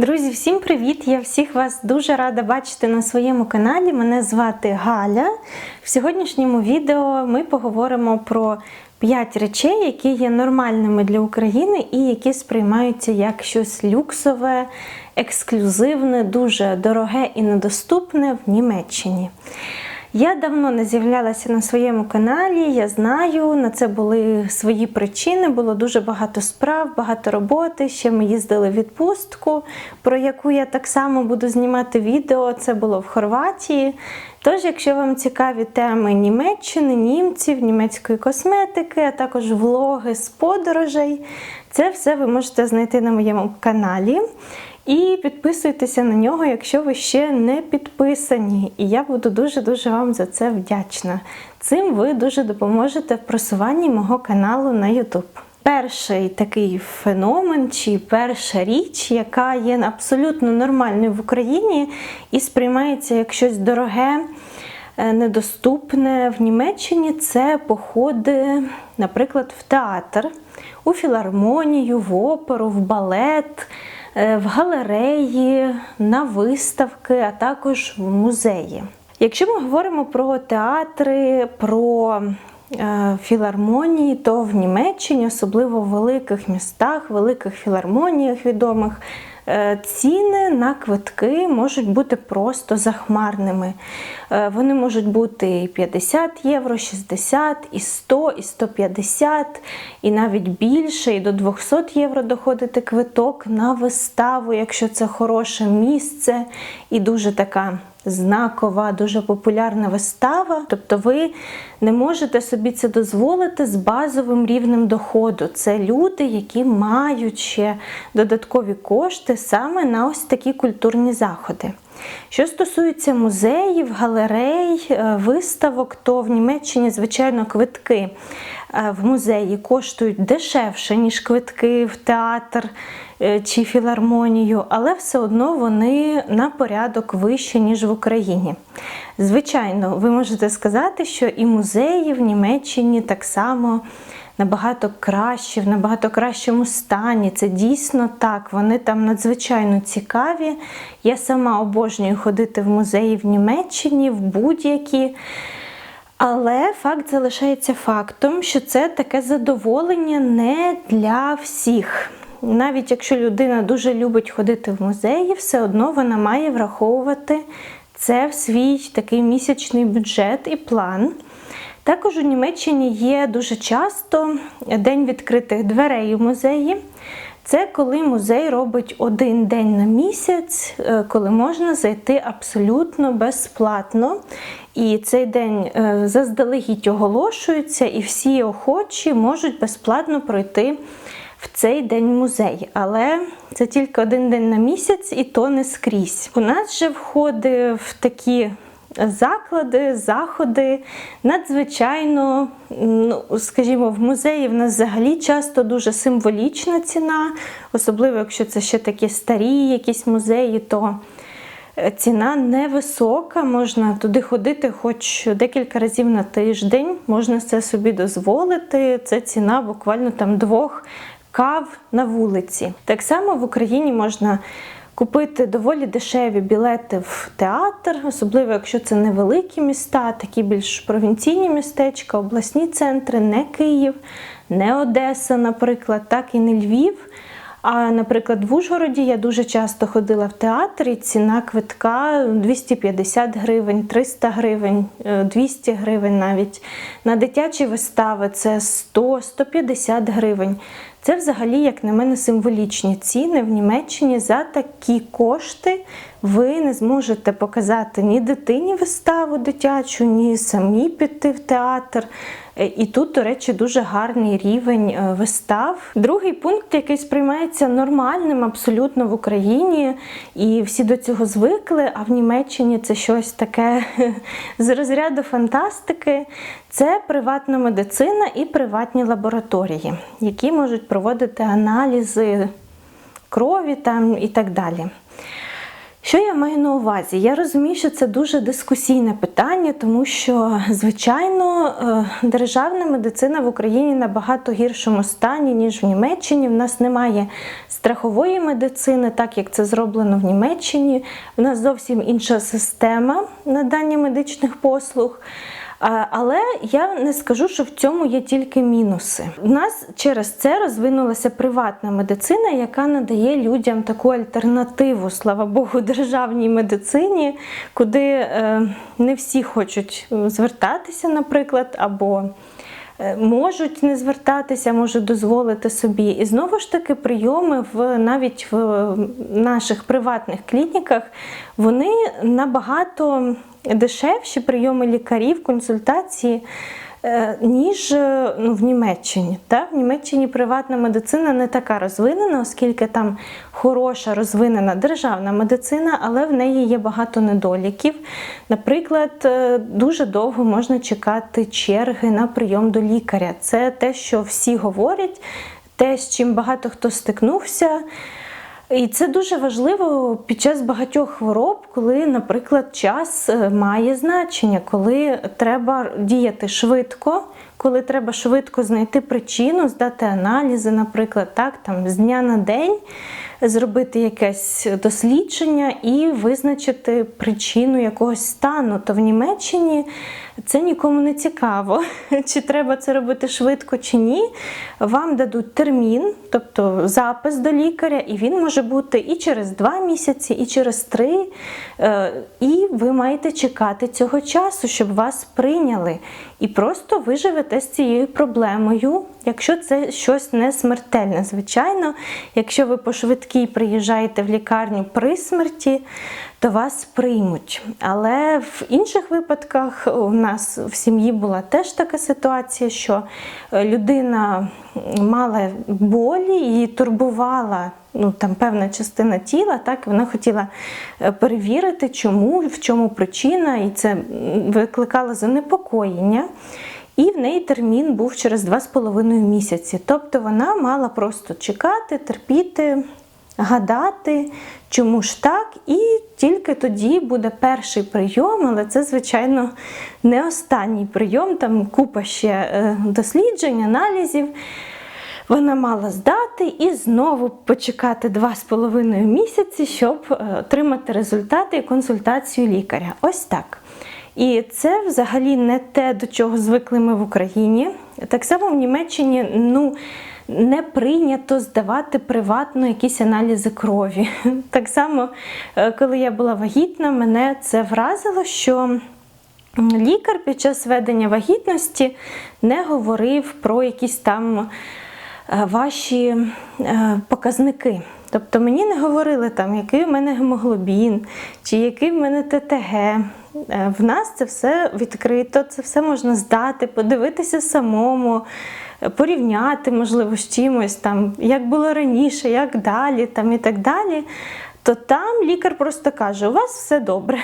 Друзі, всім привіт! Я всіх вас дуже рада бачити на своєму каналі. Мене звати Галя. В сьогоднішньому відео ми поговоримо про 5 речей, які є нормальними для України і які сприймаються як щось люксове, ексклюзивне, дуже дороге і недоступне в Німеччині. Я давно не з'являлася на своєму каналі, я знаю, на це були свої причини, було дуже багато справ, багато роботи. Ще ми їздили в відпустку, про яку я так само буду знімати відео. Це було в Хорватії. Тож, якщо вам цікаві теми Німеччини, німців, німецької косметики, а також влоги з подорожей, це все ви можете знайти на моєму каналі. І підписуйтеся на нього, якщо ви ще не підписані. І я буду дуже-дуже вам за це вдячна. Цим ви дуже допоможете в просуванні мого каналу на YouTube. Перший такий феномен чи перша річ, яка є абсолютно нормальною в Україні і сприймається як щось дороге, е, недоступне в Німеччині, це походи, наприклад, в театр, у філармонію, в оперу, в балет. Е, в галереї, на виставки, а також в музеї. Якщо ми говоримо про театри, про е, філармонії, то в Німеччині, особливо в великих містах, великих філармоніях відомих, ціни на квитки можуть бути просто захмарними. Е, вони можуть бути і 50 євро, 60, і 100, і 150, і навіть більше, і до 200 євро доходити квиток на виставу, якщо це хороше місце і дуже така знакова, дуже популярна вистава. Тобто ви не можете собі це дозволити з базовим рівнем доходу. Це люди, які мають ще додаткові кошти саме на ось такі культурні заходи. Що стосується музеїв, галерей, е, виставок, то в Німеччині, звичайно, квитки е, в музеї коштують дешевше, ніж квитки в театр е, чи філармонію, але все одно вони на порядок вищі, ніж в Україні. Звичайно, ви можете сказати, що і музеї в Німеччині так само набагато кращі, в набагато кращому стані. Це дійсно так. Вони там надзвичайно цікаві. Я сама обожнюю ходити в музеї в Німеччині, в будь-які. Але факт залишається фактом, що це таке задоволення не для всіх. Навіть якщо людина дуже любить ходити в музеї, все одно вона має враховувати це в свій такий місячний бюджет і план. Також у Німеччині є дуже часто день відкритих дверей у музеї. Це коли музей робить один день на місяць, е, коли можна зайти абсолютно безплатно. І цей день е, заздалегідь оголошується, і всі охочі можуть безплатно пройти в цей день музей. Але це тільки один день на місяць, і то не скрізь. У нас же входить в такі заклади, заходи. Надзвичайно, ну, скажімо, в музеї в нас взагалі часто дуже символічна ціна, особливо, якщо це ще такі старі якісь музеї, то е, ціна невисока, можна туди ходити хоч декілька разів на тиждень, можна це собі дозволити. Це ціна буквально там двох кав на вулиці. Так само в Україні можна купити доволі дешеві білети в театр, особливо якщо це невеликі міста, такі більш провінційні містечка, обласні центри, не Київ, не Одеса, наприклад, так і не Львів. А, наприклад, в Ужгороді я дуже часто ходила в театр, і ціна квитка 250 гривень, 300 гривень, 200 е, гривень навіть. На дитячі вистави це 100-150 гривень. Це взагалі, як на мене, символічні ціни в Німеччині за такі кошти ви не зможете показати ні дитині виставу дитячу, ні самі піти в театр. Е, і тут, до речі, дуже гарний рівень е, вистав. Другий пункт, який сприймається нормальним абсолютно в Україні, і всі до цього звикли, а в Німеччині це щось таке з розряду фантастики. Це приватна медицина і приватні лабораторії, які можуть проводити аналізи крові там і так далі. Що я маю на увазі? Я розумію, що це дуже дискусійне питання, тому що, звичайно, е, державна медицина в Україні набагато гіршому стані, ніж в Німеччині. В нас немає страхової медицини, так як це зроблено в Німеччині. В нас зовсім інша система надання медичних послуг. Але я не скажу, що в цьому є тільки мінуси. У нас через це розвинулася приватна медицина, яка надає людям таку альтернативу, слава Богу, державній медицині, куди е, не всі хочуть звертатися, наприклад, або е, можуть не звертатися, можуть дозволити собі. І знову ж таки, прийоми в навіть в наших приватних клініках вони набагато дешевші прийоми лікарів, консультації. е, Ніж е, ну, в Німеччині. Так? В Німеччині приватна медицина не така розвинена, оскільки там хороша розвинена державна медицина, але в неї є багато недоліків. Наприклад, е, дуже довго можна чекати черги на прийом до лікаря. Це те, що всі говорять, те, з чим багато хто стикнувся. І це дуже важливо під час багатьох хвороб, коли, наприклад, час е, має значення, коли треба діяти швидко, коли треба швидко знайти причину, здати аналізи, наприклад, так, там, з дня на день зробити якесь дослідження і визначити причину якогось стану. То в Німеччині це нікому не цікаво, чи треба це робити швидко, чи ні. Вам дадуть термін, тобто запис до лікаря, і він може бути і через два місяці, і через три. Е, І ви маєте чекати цього часу, щоб вас прийняли. І просто ви живете з цією проблемою, якщо це щось не смертельне, звичайно. Якщо ви по швидкій приїжджаєте в лікарню при смерті, то вас приймуть. Але в інших випадках у нас в сім'ї була теж така ситуація, що е, людина мала болі і турбувала. Ну, там певна частина тіла, так вона хотіла е, перевірити, чому, в чому причина, і це викликало занепокоєння. І в неї термін був через 2,5 місяці. Тобто вона мала просто чекати, терпіти, гадати, чому ж так, і тільки тоді буде перший прийом, але це, звичайно, не останній прийом, там купа ще е, досліджень, аналізів. Вона мала здати і знову почекати 2,5 місяці, щоб е, отримати результати і консультацію лікаря. Ось так. І це взагалі не те, до чого звикли ми в Україні. Так само в Німеччині ну, не прийнято здавати приватно якісь аналізи крові. Так само, е, коли я була вагітна, мене це вразило, що лікар під час ведення вагітності не говорив про якісь там ваші е, показники. Тобто мені не говорили, там, який у мене гемоглобін, чи який в мене ТТГ. Е, В нас це все відкрито, це все можна здати, подивитися самому, е, порівняти, можливо, з чимось, там, як було раніше, як далі, там, і так далі. То там лікар просто каже: у вас все добре.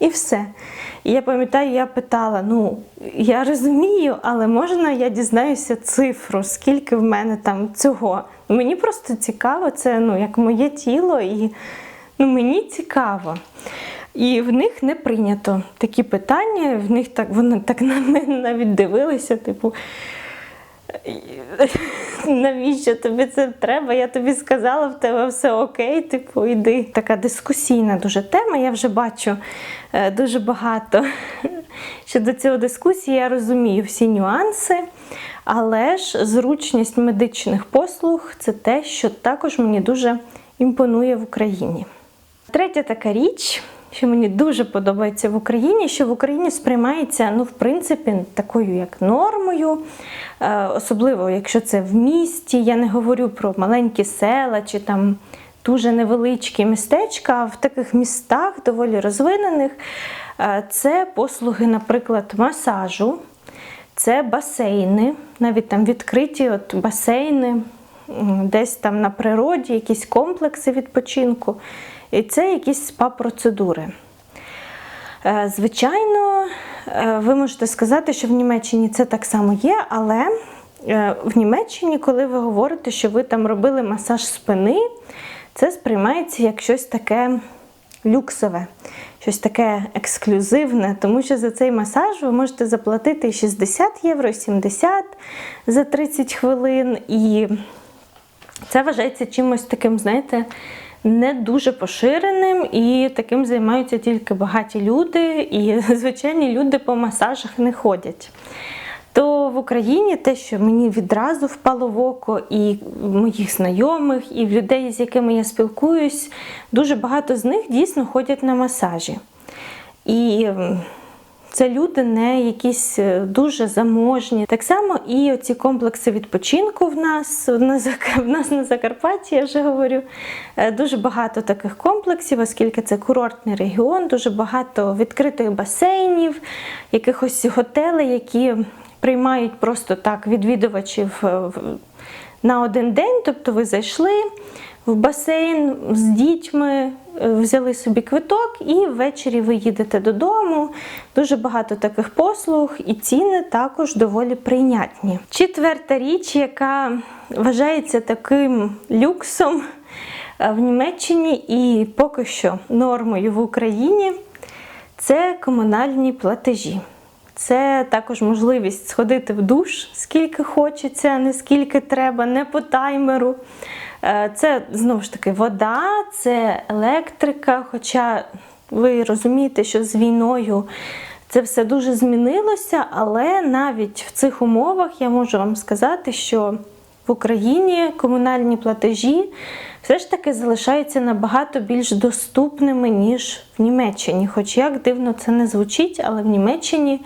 І все. І я пам'ятаю, я питала: ну, я розумію, але можна я дізнаюся цифру, скільки в мене там цього. Мені просто цікаво, це ну, як моє тіло, і ну, мені цікаво. І в них не прийнято такі питання, в них так вони так на мене навіть дивилися, типу. Навіщо тобі це треба? Я тобі сказала, в тебе все окей, типу, йди. Така дискусійна дуже тема. Я вже бачу е, дуже багато щодо цього дискусії. Я розумію всі нюанси, але ж зручність медичних послуг це те, що також мені дуже імпонує в Україні. Третя така річ, що мені дуже подобається в Україні, що в Україні сприймається, ну, в принципі, такою як нормою, Е, особливо якщо це в місті. Я не говорю про маленькі села чи там дуже невеличкі містечка, а в таких містах доволі розвинених. е, Це послуги, наприклад, масажу, це басейни, навіть там відкриті от басейни, десь там на природі, якісь комплекси відпочинку. І це якісь спа-процедури. Е, Звичайно, е, ви можете сказати, що в Німеччині це так само є, але е, в Німеччині, коли ви говорите, що ви там робили масаж спини, це сприймається як щось таке люксове, щось таке ексклюзивне, тому що за цей масаж ви можете заплатити і 60 євро, 70 за 30 хвилин. І це вважається чимось таким, знаєте, не дуже поширеним, і таким займаються тільки багаті люди, і звичайні люди по масажах не ходять. То в Україні те, що мені відразу впало в око, і моїх знайомих, і в людей, з якими я спілкуюсь, дуже багато з них дійсно ходять на масажі. І це люди не якісь е, дуже заможні. Так само і оці комплекси відпочинку в нас в нас на Закарпатті, я вже говорю. е, Дуже багато таких комплексів, оскільки це курортний регіон, дуже багато відкритих басейнів, якихось готелей, які приймають просто так відвідувачів е, на один день. Тобто ви зайшли в басейн з дітьми, е, взяли собі квиток, і ввечері ви їдете додому. Дуже багато таких послуг, і ціни також доволі прийнятні. Четверта річ, яка вважається таким люксом е, в Німеччині і поки що нормою в Україні, це комунальні платежі. Це також можливість сходити в душ, скільки хочеться, не скільки треба, не по таймеру. Е, Це знову ж таки вода, це електрика. Хоча ви розумієте, що з війною це все дуже змінилося, але навіть в цих умовах я можу вам сказати, що в Україні комунальні платежі все ж таки залишаються набагато більш доступними, ніж в Німеччині. Хоч як дивно це не звучить, але в Німеччині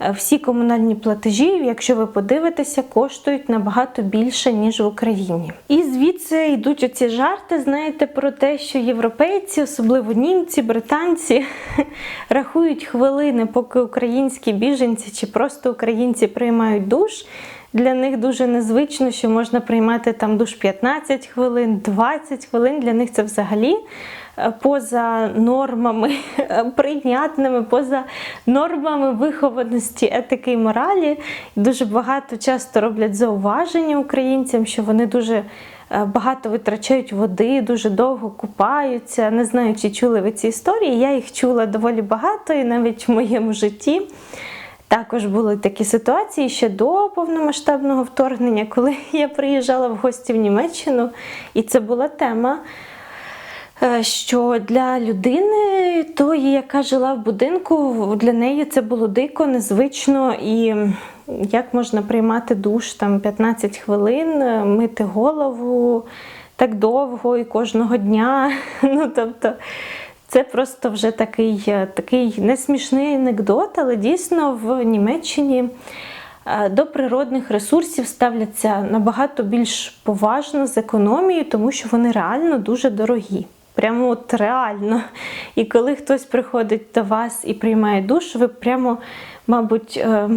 е, всі комунальні платежі, якщо ви подивитеся, коштують набагато більше, ніж в Україні. І звідси йдуть оці жарти, знаєте, про те, що європейці, особливо німці, британці, рахують хвилини, поки українські біженці чи просто українці приймають душ. Для них дуже незвично, що можна приймати там душ 15 хвилин, 20 хвилин. Для них це взагалі е, поза нормами е, прийнятними, поза нормами вихованості, етики і моралі. Дуже багато часто роблять зауваження українцям, що вони дуже е, багато витрачають води, дуже довго купаються. Не знаю, чи чули ви ці історії. Я їх чула доволі багато і навіть в моєму житті. Також були такі ситуації ще до повномасштабного вторгнення, коли я приїжджала в гості в Німеччину, і це була тема. е, Що для людини, тої, яка жила в будинку, для неї це було дико, незвично і як можна приймати душ там 15 хвилин, е, мити голову так довго і кожного дня. Ну тобто, це просто вже такий, е, такий несмішний анекдот, але дійсно в Німеччині е, до природних ресурсів ставляться набагато більш поважно з економією, тому що вони реально дуже дорогі. Прямо от реально. І коли хтось приходить до вас і приймає душ, ви прямо, мабуть, е,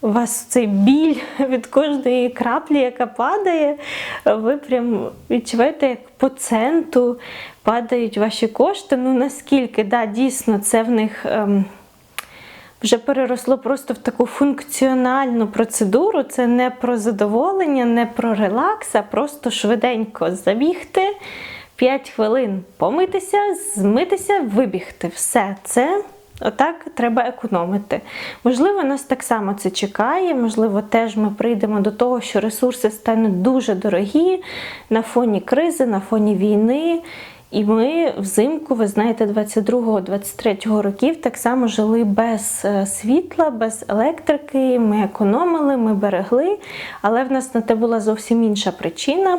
у вас цей біль від кожної краплі, яка падає, ви прям відчуваєте, як по центу падають ваші кошти. Ну наскільки, да, дійсно, це в них. Ем, вже переросло просто в таку функціональну процедуру. Це не про задоволення, не про релакс, а просто швиденько забігти, 5 хвилин помитися, змитися, вибігти. Все це. Отак треба економити. Можливо, нас так само це чекає, можливо, теж ми прийдемо до того, що ресурси стануть дуже дорогі на фоні кризи, на фоні війни. І ми взимку, ви знаєте, 22-23 років так само жили без е, світла, без електрики. Ми економили, ми берегли, але в нас на те була зовсім інша причина.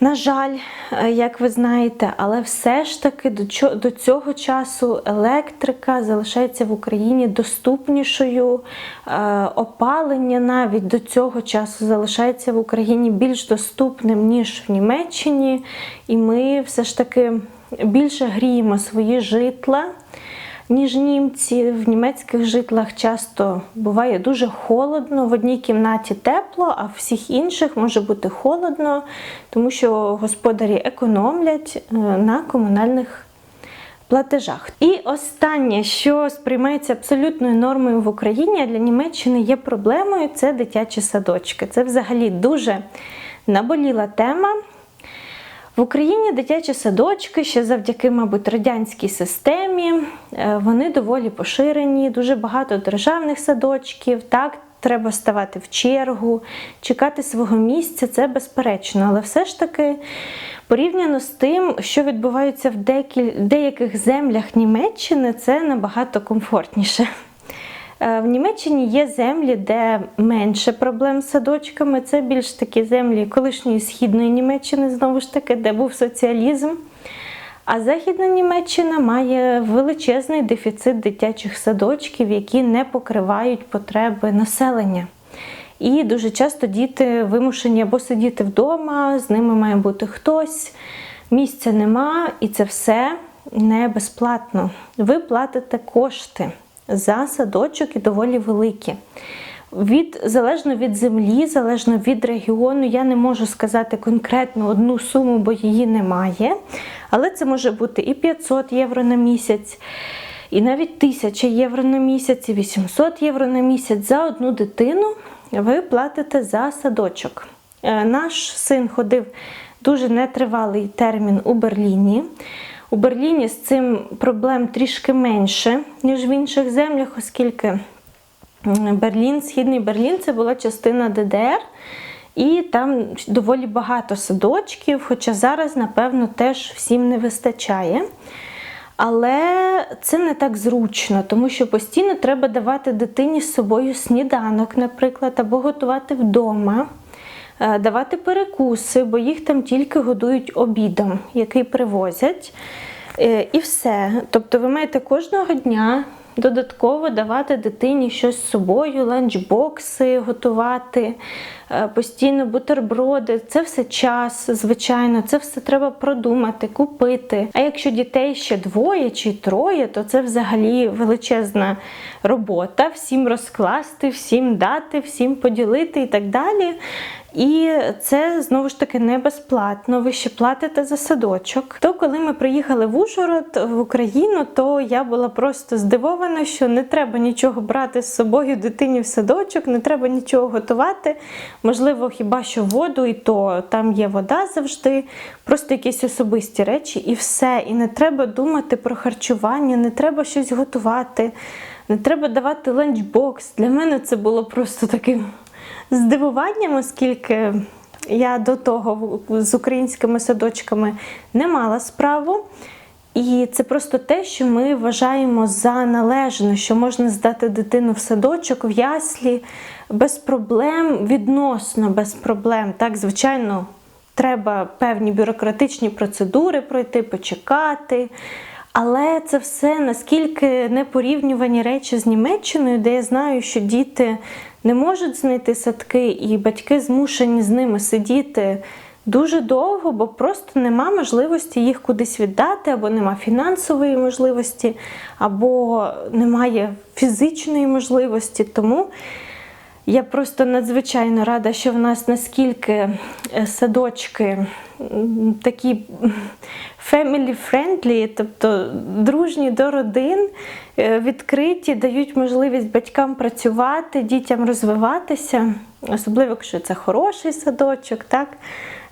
На жаль, е, як ви знаєте, але все ж таки до цього часу електрика залишається в Україні доступнішою. Е, Опалення навіть до цього часу залишається в Україні більш доступним, ніж в Німеччині. І ми все ж таки більше гріємо свої житла ніж німці. В німецьких житлах часто буває дуже холодно. В одній кімнаті тепло, а в всіх інших може бути холодно, тому що господарі економлять е, на комунальних платежах. І останнє, що сприймається абсолютною нормою в Україні, а для Німеччини є проблемою, це дитячі садочки. Це взагалі дуже наболіла тема. В Україні дитячі садочки ще завдяки, мабуть, радянській системі, е, вони доволі поширені, дуже багато державних садочків. Так, треба ставати в чергу, чекати свого місця, це безперечно. Але все ж таки, порівняно з тим, що відбувається в деяких землях Німеччини, це набагато комфортніше. Е, В Німеччині є землі, де менше проблем з садочками. Це більш такі землі колишньої східної Німеччини, знову ж таки, де був соціалізм. А Західна Німеччина має величезний дефіцит дитячих садочків, які не покривають потреби населення. І дуже часто діти вимушені або сидіти вдома, з ними має бути хтось, місця нема, і це все не безплатно. Ви платите кошти за садочок і доволі великі. Від, залежно від землі, залежно від регіону, я не можу сказати конкретно одну суму, бо її немає. Але це може бути і 500 євро на місяць, і навіть 1000 євро на місяць, і 800 євро на місяць за одну дитину ви платите за садочок. Е, Наш син ходив дуже нетривалий термін у Берліні. У Берліні з цим проблем трішки менше, ніж в інших землях, оскільки Берлін, Східний Берлін це була частина ДДР, і там доволі багато садочків, хоча зараз, напевно, теж всім не вистачає. Але це не так зручно, тому що постійно треба давати дитині з собою сніданок, наприклад, або готувати вдома, давати перекуси, бо їх там тільки годують обідом, який привозять. Е, І все. Тобто ви маєте кожного дня додатково давати дитині щось з собою, ланчбокси готувати, е, постійно бутерброди. Це все час, звичайно, це все треба продумати, купити. А якщо дітей ще двоє чи троє, то це взагалі величезна робота. Всім розкласти, всім дати, всім поділити і так далі. І це знову ж таки не безплатно. Ви ще платите за садочок. То коли ми приїхали в Ужгород в Україну, то я була просто здивована, що не треба нічого брати з собою дитині в садочок, не треба нічого готувати. Можливо, хіба що воду, і то там є вода завжди, просто якісь особисті речі, і все. І не треба думати про харчування, не треба щось готувати, не треба давати ланчбокс. Для мене це було просто таким здивуванням, оскільки я до того з українськими садочками не мала справу. І це просто те, що ми вважаємо за належне, що можна здати дитину в садочок, в яслі без проблем, відносно без проблем. Так, звичайно, треба певні бюрократичні процедури пройти, почекати. Але це все наскільки непорівнювані речі з Німеччиною, де я знаю, що діти не можуть знайти садки, і батьки змушені з ними сидіти дуже довго, бо просто нема можливості їх кудись віддати, або нема фінансової можливості, або немає фізичної можливості. Тому я просто надзвичайно рада, що в нас наскільки е, садочки такі family friendly, тобто дружні до родин, е, відкриті, дають можливість батькам працювати, дітям розвиватися, особливо якщо це хороший садочок, так?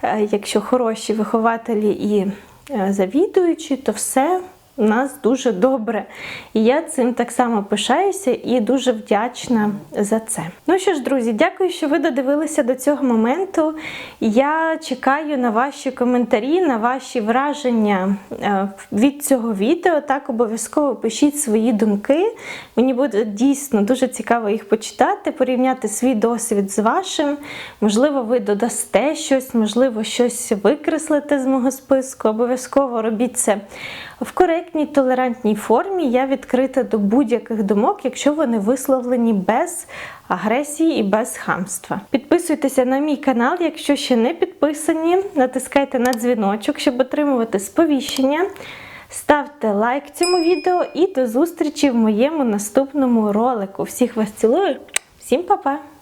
Е, якщо хороші вихователі і завідуючі, то все у нас дуже добре. І я цим так само пишаюся і дуже вдячна за це. Ну що ж, друзі, дякую, що ви додивилися до цього моменту. Я чекаю на ваші коментарі, на ваші враження е, від цього відео. Так, обов'язково пишіть свої думки. Мені буде дійсно дуже цікаво їх почитати, порівняти свій досвід з вашим. Можливо, ви додасте щось, можливо, щось викреслите з мого списку. Обов'язково робіть це в коректній толерантній формі. Я відкрита до будь-яких думок, якщо вони висловлені без агресії і без хамства. Підписуйтеся на мій канал, якщо ще не підписані. Натискайте на дзвіночок, щоб отримувати сповіщення. Ставте лайк цьому відео і до зустрічі в моєму наступному ролику. Всіх вас цілую, всім па-па!